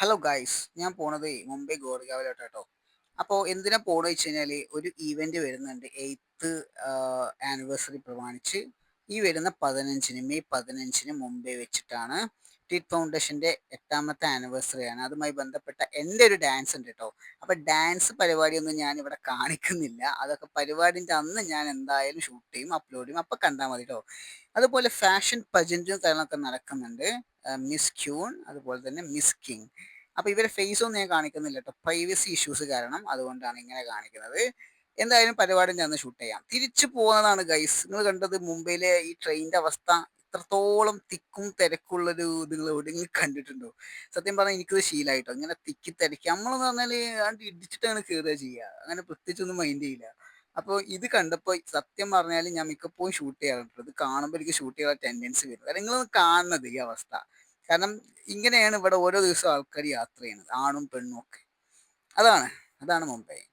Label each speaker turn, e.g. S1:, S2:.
S1: Hello guys ഞാൻ പോണത് മുംബൈ ഗോർഗാവിലോട്ട് കേട്ടോ അപ്പോൾ എന്തിനാ പോണെന്ന് വെച്ച് കഴിഞ്ഞാൽ ഒരു ഈവെന്റ് വരുന്നുണ്ട് എയ്ത്ത് ആനിവേഴ്സറി പ്രമാണിച്ച്. ഈ വരുന്ന പതിനഞ്ചിന് മെയ് പതിനഞ്ചിന് മുംബൈ വെച്ചിട്ടാണ് ടിറ്റ് ഫൗണ്ടേഷന്റെ എട്ടാമത്തെ ആനിവേഴ്സറി ആണ്. അതുമായി ബന്ധപ്പെട്ട എന്റെ ഒരു ഡാൻസ് ഉണ്ട് കേട്ടോ അപ്പോൾ ഡാൻസ് പരിപാടിയൊന്നും ഞാൻ ഇവിടെ കാണിക്കുന്നില്ല. അതൊക്കെ പരിപാടിന്റെ അന്ന് ഞാൻ എന്തായാലും ഷൂട്ട് ചെയ്യും അപ്ലോഡ് ചെയ്യും. അപ്പോൾ കണ്ടാൽ മതി കേട്ടോ അതുപോലെ ഫാഷൻ പജന്റും കാര്യങ്ങളൊക്കെ നടക്കുന്നുണ്ട്. മിസ് ക്യൂൺ അതുപോലെ തന്നെ മിസ് കിങ് അപ്പോൾ ഇവരെ ഫേസ് ഒന്നും ഞാൻ കാണിക്കുന്നില്ല കേട്ടോ പ്രൈവസി ഇഷ്യൂസ് കാരണം അതുകൊണ്ടാണ് ഇങ്ങനെ കാണിക്കുന്നത്. എന്തായാലും പരിപാടി ഞാൻ ഷൂട്ട് ചെയ്യാം. തിരിച്ചു പോകുന്നതാണ് ഗൈസ് നിങ്ങൾ കണ്ടത് മുംബൈയിലെ ഈ ട്രെയിനിന്റെ അവസ്ഥ ഇത്രത്തോളം തിക്കും തിരക്കുള്ളൊരു നിങ്ങൾ എവിടെയെങ്കിലും കണ്ടിട്ടുണ്ടോ? സത്യം പറഞ്ഞാൽ എനിക്കത് ശീലമായിട്ടോ ഇങ്ങനെ തിക്കി തിരക്കി. നമ്മളെന്ന് പറഞ്ഞാൽ ആണ്ട് ഇടിച്ചിട്ടാണ് കയറുക ചെയ്യുക. അങ്ങനെ പ്രത്യേകിച്ചൊന്നും മൈൻഡ് ചെയ്യില്ല. അപ്പോൾ ഇത് കണ്ടപ്പോൾ സത്യം പറഞ്ഞാൽ ഞാൻ മിക്കപ്പോഴും ഷൂട്ട് ചെയ്യാറുണ്ട് ഇത് കാണുമ്പോൾ എനിക്ക് ഷൂട്ട് ചെയ്യാൻ ടെൻഡൻസി വരും. കാരണം നിങ്ങളൊന്ന് കാണുന്നത് ഈ അവസ്ഥ. കാരണം ഇങ്ങനെയാണ് ഇവിടെ ഓരോ ദിവസവും ആൾക്കാർ യാത്ര ചെയ്യുന്നത്. ആണും പെണ്ണും ഒക്കെ. അതാണ്. അതാണ് മുംബൈ.